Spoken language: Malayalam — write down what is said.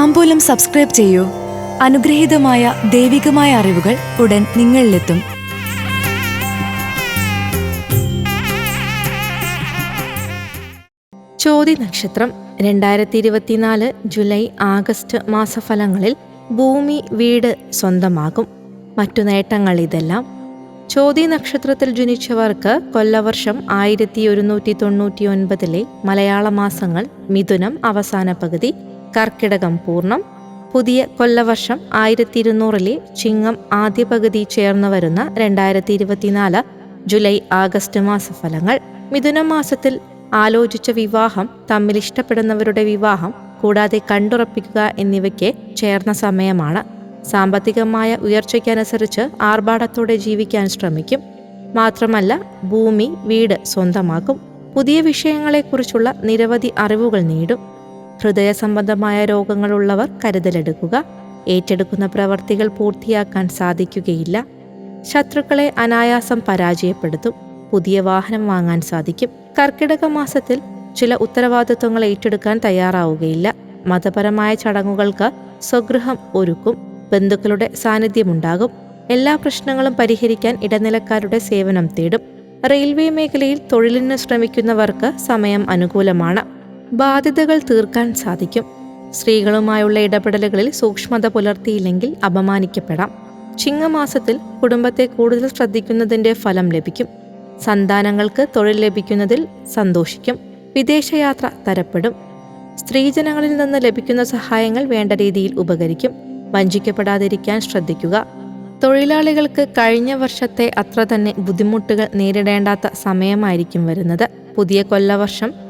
താമ്പൂലം സബ്സ്ക്രൈബ് ചെയ്യൂ. അനുഗ്രഹീതമായ ദൈവികമായ അറിവുകൾ ഉടൻ നിങ്ങളിലെത്തും. ചോതി നക്ഷത്രം രണ്ടായിരത്തി ഇരുപത്തിനാല് ജൂലൈ ആഗസ്റ്റ് മാസഫലങ്ങളിൽ ഭൂമി വീട് സ്വന്തമാകും. മറ്റു നേട്ടങ്ങൾ ഇതെല്ലാം. ചോതി നക്ഷത്രത്തിൽ ജനിച്ചവർക്ക് കൊല്ലവർഷം ആയിരത്തി ഒരുന്നൂറ്റി തൊണ്ണൂറ്റി ഒൻപതിലെ മലയാള മാസങ്ങൾ മിഥുനം അവസാന പകുതി കർക്കിടകം പൂർണം പുതിയ കൊല്ലവർഷം ആയിരത്തി ഇരുന്നൂറിലെ ചിങ്ങം ആദ്യ പകുതി ചേർന്ന് വരുന്ന രണ്ടായിരത്തി ഇരുപത്തിനാല് ജൂലൈ ആഗസ്റ്റ് മാസഫലങ്ങൾ. മിഥുന മാസത്തിൽ ആലോചിച്ച വിവാഹം തമ്മിൽ ഇഷ്ടപ്പെടുന്നവരുടെ വിവാഹം കൂടാതെ കണ്ടുറപ്പിക്കുക എന്നിവയ്ക്ക് ചേർന്ന സമയമാണ്. സാമ്പത്തികമായ ഉയർച്ചയ്ക്കനുസരിച്ച് ആർഭാടത്തോടെ ജീവിക്കാൻ ശ്രമിക്കും. മാത്രമല്ല ഭൂമി വീട് സ്വന്തമാക്കും. പുതിയ വിഷയങ്ങളെക്കുറിച്ചുള്ള നിരവധി അറിവുകൾ നേടും. ഹൃദയ സംബന്ധമായ രോഗങ്ങളുള്ളവർ കരുതലെടുക്കുക. ഏറ്റെടുക്കുന്ന പ്രവർത്തികൾ പൂർത്തിയാക്കാൻ സാധിക്കുകയില്ല. ശത്രുക്കളെ അനായാസം പരാജയപ്പെടുത്തും. പുതിയ വാഹനം വാങ്ങാൻ സാധിക്കും. കർക്കിടക മാസത്തിൽ ചില ഉത്തരവാദിത്വങ്ങൾ ഏറ്റെടുക്കാൻ തയ്യാറാവുകയില്ല. മതപരമായ ചടങ്ങുകൾക്ക് സ്വഗൃഹം ഒരുക്കും. ബന്ധുക്കളുടെ സാന്നിധ്യമുണ്ടാകും. എല്ലാ പ്രശ്നങ്ങളും പരിഹരിക്കാൻ ഇടനിലക്കാരുടെ സേവനം തേടും. റെയിൽവേ മേഖലയിൽ തൊഴിലിന് ശ്രമിക്കുന്നവർക്ക് സമയം അനുകൂലമാണ്. ബാധ്യതകൾ തീർക്കാൻ സാധിക്കും. സ്ത്രീകളുമായുള്ള ഇടപെടലുകളിൽ സൂക്ഷ്മത പുലർത്തിയില്ലെങ്കിൽ അപമാനിക്കപ്പെടാം. ചിങ്ങമാസത്തിൽ കുടുംബത്തെ കൂടുതൽ ശ്രദ്ധിക്കുന്നതിന്റെ ഫലം ലഭിക്കും. സന്താനങ്ങൾക്ക് തൊഴിൽ ലഭിക്കുന്നതിൽ സന്തോഷിക്കും. വിദേശയാത്ര തരപ്പെടും. സ്ത്രീജനങ്ങളിൽ നിന്ന് ലഭിക്കുന്ന സഹായങ്ങൾ വേണ്ട രീതിയിൽ ഉപകരിക്കും. വഞ്ചിക്കപ്പെടാതിരിക്കാൻ ശ്രദ്ധിക്കുക. തൊഴിലാളികൾക്ക് കഴിഞ്ഞ വർഷത്തെ അത്ര തന്നെ ബുദ്ധിമുട്ടുകൾ നേരിടേണ്ടാത്ത സമയമായിരിക്കും വരുന്നത്. പുതിയ കൊല്ലവർഷം